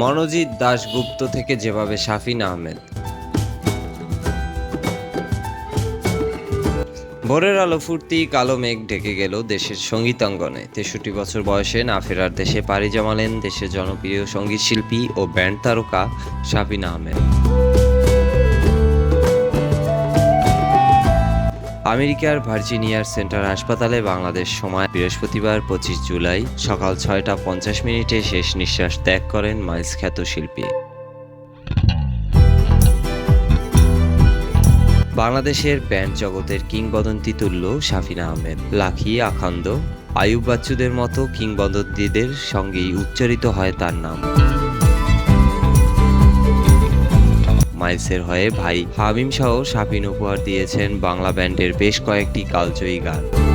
মনোজিৎ দাশগুপ্ত থেকে যেভাবে শাফিন আহমেদ। ভোরের আলো ফুর্তি কালো মেঘ ঢেকে গেল দেশের সঙ্গীতাঙ্গনে। তেষট্টি বছর বয়সে না ফেরার দেশে পাড়ি জমালেন দেশের জনপ্রিয় সংগীত শিল্পী ও ব্যান্ড তারকা শাফিন আহমেদ। আমেরিকার ভার্জিনিয়ার সেন্টার হাসপাতালে বাংলাদেশ সময় বৃহস্পতিবার পঁচিশ জুলাই সকাল ছয়টা পঞ্চাশ মিনিটে শেষ নিঃশ্বাস ত্যাগ করেন মাইলস খ্যাত শিল্পী। বাংলাদেশের ব্যান্ড জগতের কিংবদন্তি তুল্য শাফিন আহমেদ, লাখি, আখান্দ আয়ুব বাচ্চুদের মতো কিংবদন্তিদের সঙ্গেই উচ্চারিত হয় তার নাম। মাইলসের হয়ে ভাই হাবিম শাহ শাফিন উপহার দিয়েছেন বাংলা ব্যান্ডের বেশ কয়েকটি কালজয়ী গান।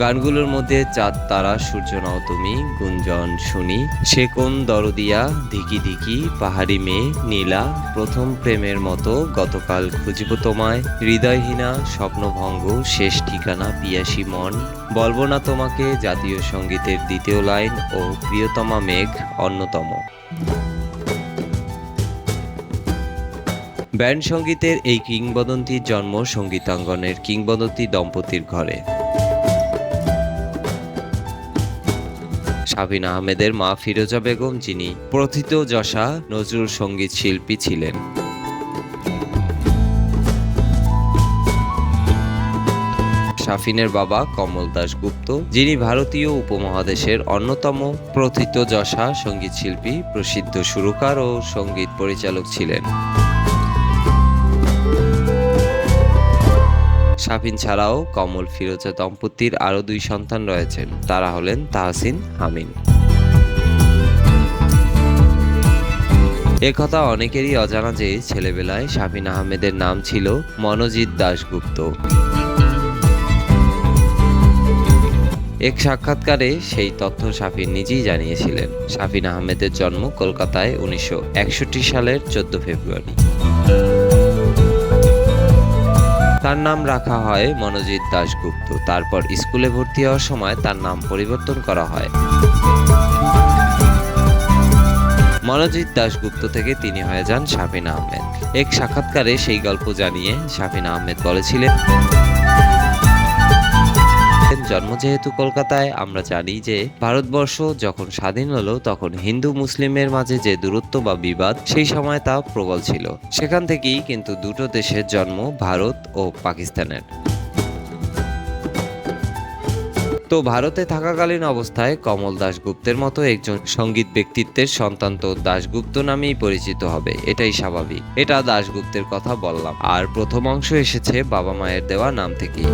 গানগুলোর মধ্যে চাঁদ, তারা, সূর্য নাও তুমি, গুঞ্জন, শুনি সে কোন দরদিয়া ধিকি ধিকি পাহাড়ি মেয়ে, নীলা, প্রথম প্রেমের মতো গতকাল খুঁজব তোমায়, হৃদয়হীনা, স্বপ্নভঙ্গ, শেষ ঠিকানা, পিয়াসী মন। বলব না তোমাকে জাতীয় সঙ্গীতের দ্বিতীয় লাইন, ও প্রিয়তমা মেঘ, অন্যতম। ব্যান্ড সঙ্গীতের এই কিংবদন্তির জন্ম সঙ্গীতাঙ্গনের কিংবদন্তি দম্পতির ঘরে। শাবিন আহমেদের মা ফিরোজা বেগম, যিনি প্রথিত যশা নজরুল সংগীত শিল্পী ছিলেন। শাফিনের বাবা কমল দাশগুপ্ত, যিনি ভারতীয় উপমহাদেশের অন্যতম প্রথিত যশা সংগীত শিল্পী, প্রসিদ্ধ সুরকার ও সংগীত পরিচালক ছিলেন। শাফিন ছাড়াও কমল ফিরোজা দম্পতির আরও দুই সন্তান রয়েছেন। তারা হলেন তাহসিন হামিন একথা অনেকেরই অজানা যে ছেলেবেলায় শাফিন আহমেদের নাম ছিল মনোজিৎ দাশগুপ্ত। এক সাক্ষাৎকারে সেই তথ্য শাফিন নিজেই জানিয়েছিলেন। শাফিন আহমেদের জন্ম কলকাতায় উনিশশো একষট্টি সালের চোদ্দ ফেব্রুয়ারি। তার নাম রাখা হয় মনোজিৎ দাশগুপ্ত। তারপর স্কুলে ভর্তি হওয়ার সময় তার নাম পরিবর্তন করা হয়। মনোজিৎ দাশগুপ্ত থেকে তিনি হয়ে যান সাফিনা আহমেদ। এক সাক্ষাৎকারে সেই গল্প জানিয়ে সাফিনা আহমেদ বলেছিলেন জন্ম যেহেতু কলকাতায়, আমরা জানি যে ভারতবর্ষ যখন স্বাধীন হলো তখন হিন্দু মুসলিমের মাঝে যে দূরত্ব বা বিবাদ, সেই সময় তা প্রবল ছিল। সেখান থেকেই কিন্তু দুটো দেশের জন্ম ভারত ও পাকিস্তানের। তো ভারতে থাকাকালীন অবস্থায় কমল দাশগুপ্তের মতো একজন সংগীত ব্যক্তিত্বের সন্তান তো দাশগুপ্ত নামেই পরিচিত হবে, এটাই স্বাভাবিক। এটা দাশগুপ্তের কথা বললাম। আর প্রথম অংশ এসেছে বাবা মায়ের দেওয়া নাম থেকেই।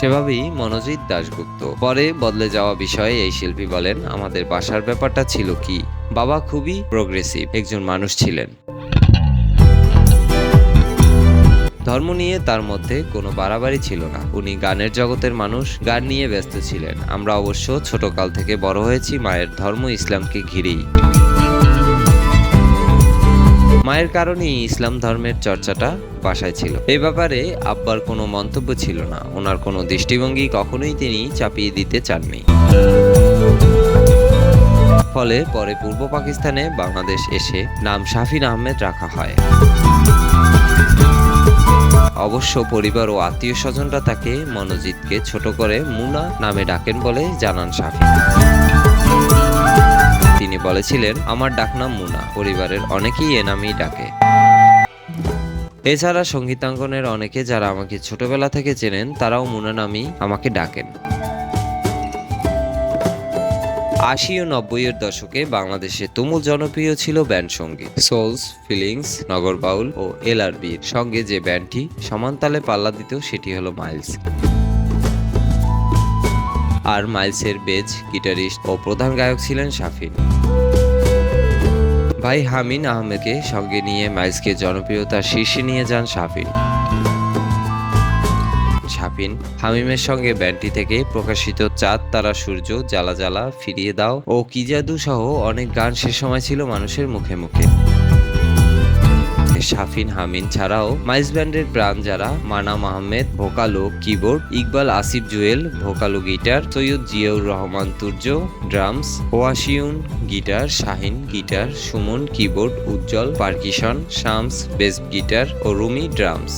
সেভাবেই মনোজিৎ দাশগুপ্ত। পরে বদলে যাওয়া বিষয়ে এই শিল্পী বলেন, আমাদের বাসার ব্যাপারটা ছিল কি? বাবা খুবই প্রোগ্রেসিভ একজন মানুষ ছিলেন। ধর্ম নিয়ে তার মধ্যে কোনো বাড়াবাড়ি ছিল না। উনি গানের জগতের মানুষ, গান নিয়ে ব্যস্ত ছিলেন। আমরা অবশ্য ছোটকাল থেকে বড় হয়েছি, মায়ের ধর্ম ইসলামকে ঘিরেই। মায়ের কারণেই ইসলাম ধর্মের চর্চাটা বাসায় ছিল। এ ব্যাপারে আব্বার কোনো মন্তব্য ছিল না। ওনার কোনো দৃষ্টিভঙ্গি কখনোই তিনি চাপিয়ে দিতে চাননি। ফলে পরে পূর্ব পাকিস্তানে বাংলাদেশ এসে নাম শাফিন আহমেদ রাখা হয়। অবশ্য পরিবার ও আত্মীয় স্বজনরা তাকে মনোজিৎকে ছোট করে মুনা নামে ডাকেন বলে জানান শাফিন। তিনি বলেছিলেন, আমার ডাকনাম মুনা, পরিবারের অনেকেই এ নামেই ডাকে। এছাড়া সঙ্গীতাঙ্গনের অনেকে যারা আমাকে ছোটবেলা থেকে চেনেন, তারাও মুনা নামেই আমাকে ডাকেন। আশি ও নব্বইয়ের দশকে বাংলাদেশে তুমুল জনপ্রিয় ছিল ব্যান্ড সংগীত। সোলস, ফিলিংস নগর বাউল ও এলআরবির সঙ্গে যে ব্যান্ডটি সমানতালে পাল্লা দিত সেটি হলো মাইলস। আর মাইলসের বেজ, গিটারিস্ট ও প্রধান গায়ক ছিলেন শাফিন। ভাই হামিন আহমেদকে সঙ্গে নিয়ে মাইলসকে জনপ্রিয়তার শীর্ষে নিয়ে যান শাফিন। শাফিন হামিমের সঙ্গে ব্যান্ডটি থেকে প্রকাশিত চাঁদ, তারা, সূর্য, জ্বালা জ্বালা, ফিরিয়ে দাও ও কিজাদু সহ অনেক গান সে সময় ছিল মানুষের মুখে মুখে। শাফিন হামিন ছাড়াও মাইস ব্যান্ডের প্রাণ যারা মানাম আহমেদ ভোকালো, keyboard, Iqbal, Asif Jewel, ভোকালো guitar, Syed Ziaur Rahman Turjo, drums Washiun guitar, Shahin guitar, Suman keyboard, Ujjwal, percussion, Shams, bass guitar ও রুমি ড্রামস।